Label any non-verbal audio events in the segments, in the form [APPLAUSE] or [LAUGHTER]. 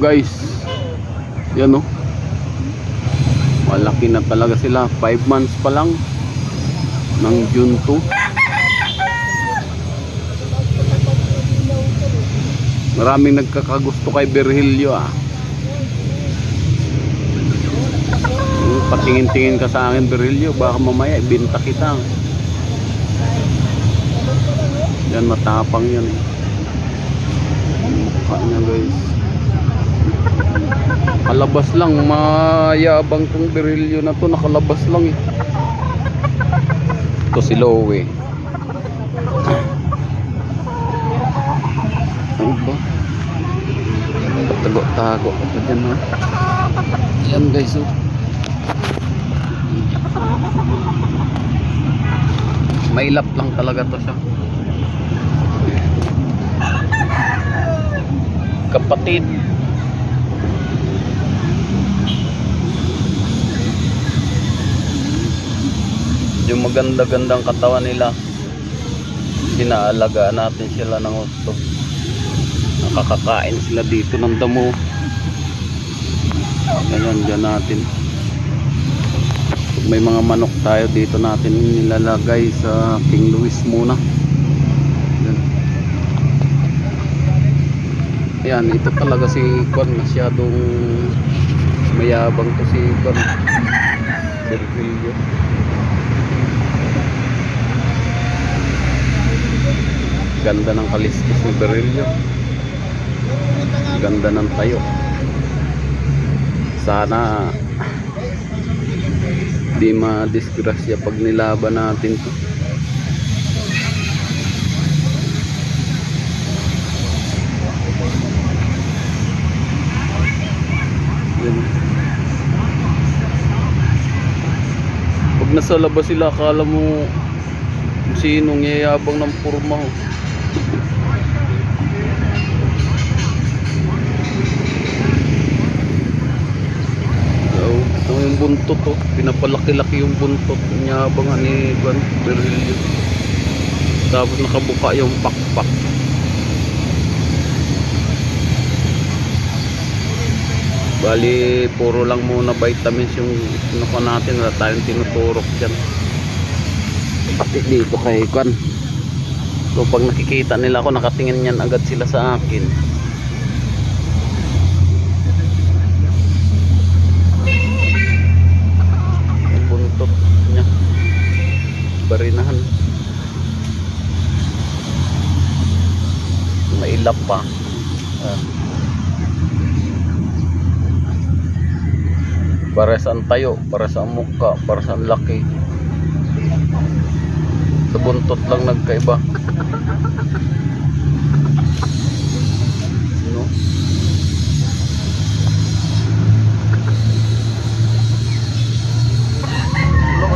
Guys. Yan oh. Malaki na talaga sila. 5 months pa lang. Ng June 2. Maraming nagkakagusto kay Virgilio ah. Hmm, Patingin-tingin ka sa akin Virgilio. Baka mamaya ibenta kita. Yan matapang yan eh. Mukha niya guys. Kalabas lang, mayabang tong berilyo na to, nakalabas lang eh. Ito si Lowe. Ano ba? Patago-tago ka pa dyan ha. Yan guys oh. Mailap lang talaga to siya. Kapatid. yung maganda-gandang katawan nila sinaalagaan natin sila ng gusto. Nakakakain sila dito ng damo. Ganyan dyan natin. May mga manok tayo dito natin nilalagay sa King Louis muna yan ito talaga si Kwan masyadong mayabang to si Kwan. Virgilio ganda ng kaliskis ni Berilio ganda ng tayo. Sana di ma-disgrasya pag nilaban natin to Pag nasa labas sila akala mo sinong yayabang ng purma ho So, ito yung buntot to. Pinapalaki-laki yung buntot niya abangan ni Juan Berilio. Tapos nakabuka yung pakpak. Bali, puro lang muna vitamins yung kinuha natin. Wala tayong tinuturok dyan. Pati dito kay Kwan. So pag nakikita nila ako, nakatingin yan agad sila sa akin. Yung buntot niya. Barinahan. Mailap pa. Ah. Para sa tayo, para sa mukha, para sa laki. Sa buntot lang nagkaiba. [LAUGHS] No?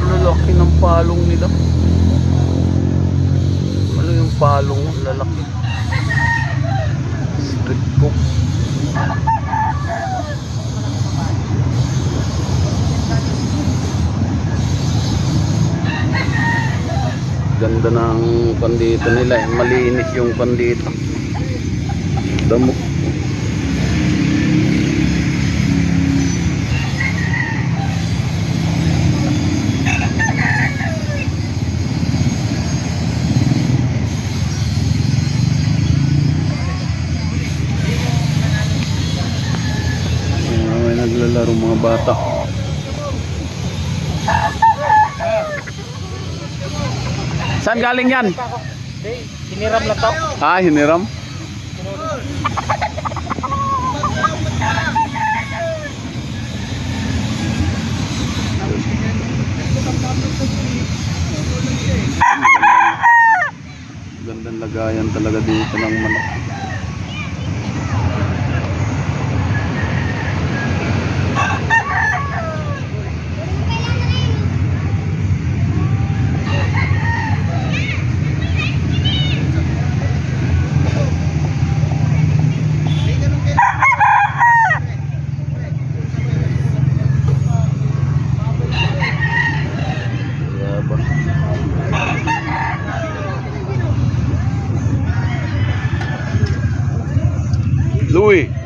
Lalaki ng palong nila. Ano yung palong lalaki? Ganda ng pandito nila eh. Malinis yung pandito. Damo. Ayan, may naglalaro mga bata. Saan galing yan? Hiniram na to. Ah, hiniram? Gandang lagayan talaga dito ng manok. Louie. Oh,